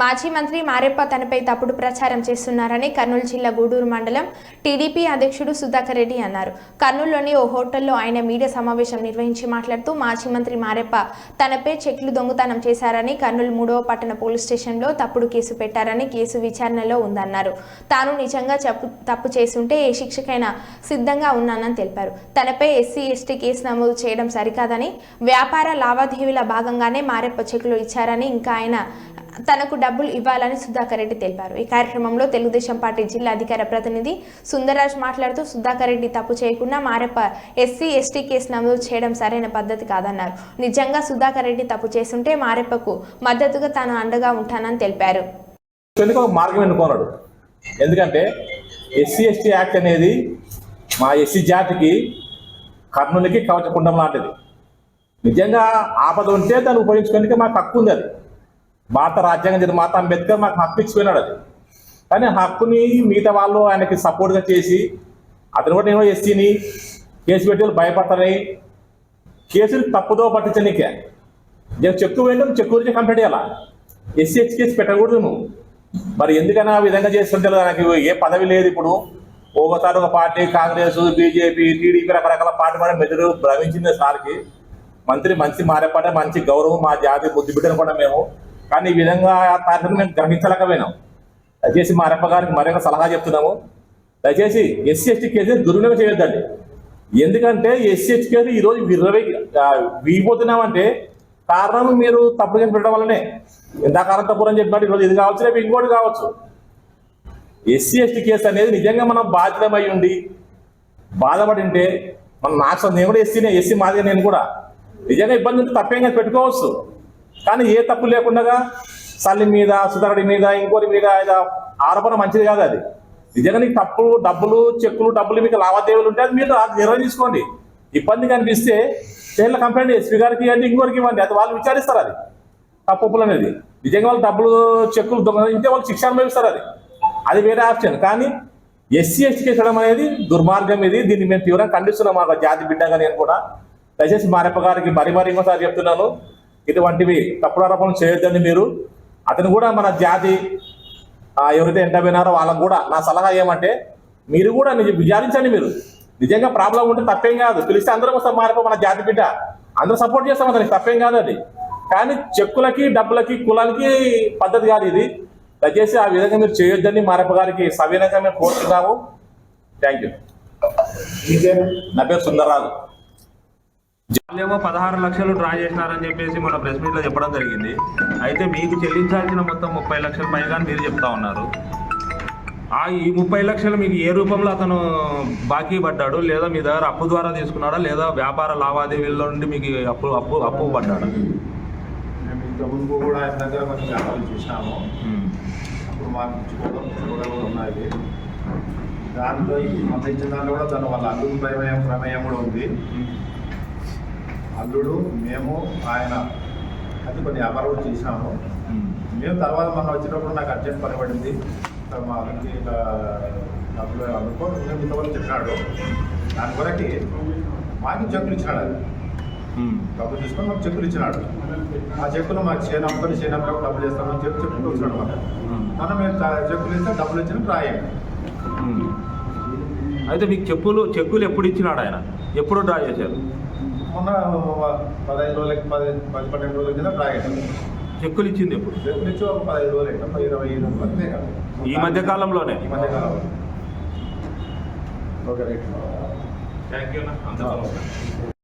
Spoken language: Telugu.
మాజీ మంత్రి మారెప్ప తనపై తప్పుడు ప్రచారం చేస్తున్నారని కర్నూలు జిల్లా గూడూరు మండలం టీడీపీ అధ్యక్షుడు సుధాకర్ రెడ్డి అన్నారు. కర్నూలులోని ఓ హోటల్లో ఆయన మీడియా సమావేశం నిర్వహించి మాట్లాడుతూ మాజీ మంత్రి మారెప్ప తనపై చెక్లు దొంగతనం చేశారని కర్నూలు మూడవ పట్టణ పోలీస్ స్టేషన్లో తప్పుడు కేసు పెట్టారని కేసు విచారణలో ఉందన్నారు. తాను నిజంగా చెప్పు తప్పు చేసుంటే ఏ శిక్షకైనా సిద్ధంగా ఉన్నానని తెలిపారు. తనపై ఎస్సీ ఎస్టీ కేసు నమోదు చేయడం సరికాదని వ్యాపార లావాదేవీల భాగంగానే మారెప్ప చెక్కులు ఇచ్చారని ఇంకా ఆయన తనకు డబ్బులు ఇవ్వాలని సుధాకర్ రెడ్డి తెలిపారు. ఈ కార్యక్రమంలో తెలుగుదేశం పార్టీ జిల్లా అధికార ప్రతినిధి సుందరరాజ్ మాట్లాడుతూ సుధాకర్ రెడ్డి తప్పు చేయకుండా మారెప్ప ఎస్సీ ఎస్టీ కేసు నమోదు చేయడం సరైన పద్ధతి కాదన్నారు. నిజంగా సుధాకర్ రెడ్డి తప్పు చేస్తుంటే మారెప్పకు మద్దతుగా తాను అండగా ఉంటానని తెలిపారు. మార్గం ఎన్నుకున్నాడు ఎందుకంటే ఎస్సీ ఎస్టీ యాక్ట్ అనేది మా ఎస్సీ జాతికి కర్ణునికి కవచకుండం లాంటిది. నిజంగా ఆపద ఉంటే దాన్ని ఉపయోగించుకోనికి మాకు హక్కు ఉంది అది. భారత రాజ్యాంగం నిర్మాత అంబేద్కర్ మాకు హక్కు ఇచ్చిపోయినాడు అది. కానీ హక్కుని మిగతా వాళ్ళు ఆయనకి సపోర్ట్గా చేసి అతను కూడా నేను ఎస్సీని కేసు పెట్టి వాళ్ళు భయపడతారని కేసులు తప్పుదో పట్టించనికే. నేను చెక్కు వేయడం చెక్కు గురించి కంప్లీట్ చేయాలా ఎస్సీ హెచ్ కేసు పెట్టకూడదు నువ్వు. మరి ఎందుకని ఆ విధంగా చేస్తుంటే నాకు ఏ పదవి లేదు ఇప్పుడు. ఒకసారి ఒక పార్టీ కాంగ్రెస్ బీజేపీ టీడీపీ రకరకాల పార్టీ కూడా మెదడు భ్రమించింది సార్కి. మంత్రి మంచి మారేపాట మంచి గౌరవం మా జాతి బుద్ధి బిడ్డను కూడా మేము. కానీ ఈ విధంగా తారీఖును మేము గ్రహించలేకపోయినాం దయచేసి మారప్ప గారికి మరొక సలహా చెప్తున్నాము. దయచేసి ఎస్సీ ఎస్టీ కేసుని దుర్వినియోగం చేయొద్దండి. ఎందుకంటే ఎస్సీ ఎస్టీ కేసు ఈరోజు ఇరవై వీగిపోతున్నామంటే కారణం మీరు తప్పు పెట్టడం వల్లనే. ఎంతకాలం తప్పు అని చెప్పినట్టు ఈరోజు ఇది కావచ్చు రేపు ఇంకోటి కావచ్చు. ఎస్సీ ఎస్టీ కేసు అనేది నిజంగా మనం బాధ్యతమై ఉండి బాధపడి ఉంటే మన నాకు నేను కూడా ఎస్సీనే ఎస్సీ మాదిగా నేను కూడా. నిజంగా ఇబ్బంది ఉంటే తప్పేం పెట్టుకోవచ్చు. కానీ ఏ తప్పు లేకుండా సల్లి మీద సుధరడి మీద ఇంకోటి మీద ఆరోపణ మంచిది కాదు అది. నిజంగా నీకు తప్పు డబ్బులు చెక్కులు డబ్బులు మీకు లావాదేవీలు ఉంటే అది మీరు నిర్వహించుకోండి నిర్ణయం తీసుకోండి. ఇబ్బంది కనిపిస్తే చైర్ల కంప్లైంట్ ఎస్పీ గారికి ఇవ్వండి ఇంకోరికి ఇవ్వండి. అది వాళ్ళు విచారిస్తారు అది. తప్పులు అనేది. నిజంగా వాళ్ళు డబ్బులు చెక్కులు దొంగలింటే వాళ్ళు శిక్ష అనుభవిస్తారు అది. అది వేరే ఆప్షన్. కానీ ఎస్సీ ఎస్టీ కేసడం అనేది దుర్మార్గం ఇది. దీన్ని మేము తీవ్రంగా ఖండిస్తున్నాం. మా జాతి బిడ్డగా నేను కూడా. దయచేసి మారెప్ప గారికి మరి మరీ ఇంకోసారి చెప్తున్నాను. ఇటువంటివి తప్పుడు ఆరోపణలు చేయొద్దండి మీరు అతను కూడా మన జాతి ఎవరైతే ఎంట వినారో వాళ్ళకు కూడా నా సలహా ఏమంటే మీరు కూడా నిజ విచారించండి మీరు. నిజంగా ప్రాబ్లం ఉంటే తప్పేం కాదు. పిలిస్తే అందరం వస్తాం మారిపో మన జాతి బిడ్డ. అందరూ సపోర్ట్ చేస్తాం అతనికి తప్పేం కాదు అది. కానీ చెక్కులకి డబ్బులకి కులాలకి పద్ధతి కాదు ఇది. దయచేసి ఆ విధంగా మీరు చేయొద్దని మారప్ప గారికి సవినంగా మేము కోరుతున్నాము. Thank you. నా పేరు సుందరరాజు. వాళ్ళేమో పదహారు లక్షలు డ్రా చేసినారని చెప్పేసి మన ప్రెస్ మీట్లో చెప్పడం జరిగింది. అయితే మీకు చెల్లించాల్సిన మొత్తం ముప్పై లక్షల పైగా మీరు చెప్తా ఉన్నారు. ఆ ఈ ముప్పై లక్షలు మీకు ఏ రూపంలో అతను బాకీ పడ్డాడు? లేదా మీ దగ్గర అప్పు ద్వారా తీసుకున్నాడా? లేదా వ్యాపార లావాదేవీల్లో నుండి మీకు అప్పు అప్పు అప్పు పడ్డాడా? మేము ఇంతకుముందు కూడా ఆయన దగ్గర. అప్పుడు మాకు ఉన్నాయి. దాంట్లో ఇచ్చిన దాంట్లో కూడా తను వాళ్ళ అల్లుడు ప్రమేయం ప్రమేయం కూడా ఉంది. అల్లుడు మేము ఆయన అది కొన్ని వ్యాపారాలు చేసినాము మేము తర్వాత మొన్న వచ్చినప్పుడు నాకు అర్జెంట్ పని పడింది. మా అల్లుడికి డబ్బులు అనుకో మేము ఇంతవరకు చెప్పినాడు. దాని కొరకి మాకు చెక్కులు ఇచ్చినాడు అది. డబ్బులు తీసుకొని మాకు చెక్కులు ఇచ్చినాడు. ఆ చెక్కులు మాకు చేయను అమ్ముకొని చేయను డబ్బులు చేస్తామని చెప్పి చెప్పుకుంటూ వచ్చినాడు మాకు మనం మేము చెక్కులు ఇస్తే డబ్బులు ఇచ్చిన రాయండి అయితే మీకు చెప్పులు చెక్కులు ఎప్పుడు ఇచ్చినాడు ఆయన? ఎప్పుడు డ్రా చేశారు? మొన్న పదహైదు రోజులకి పది పది పన్నెండు రోజుల కింద రాయండి చెక్కులు ఇచ్చింది ఎప్పుడు? చెక్కులు ఇచ్చి ఒక పదహైదు రోజులు అయితే ఇరవై ఐదు అంతే కదా. ఈ మధ్య కాలంలోనే? ఈ మధ్య కాలంలో ఓకే రైట్. Thank you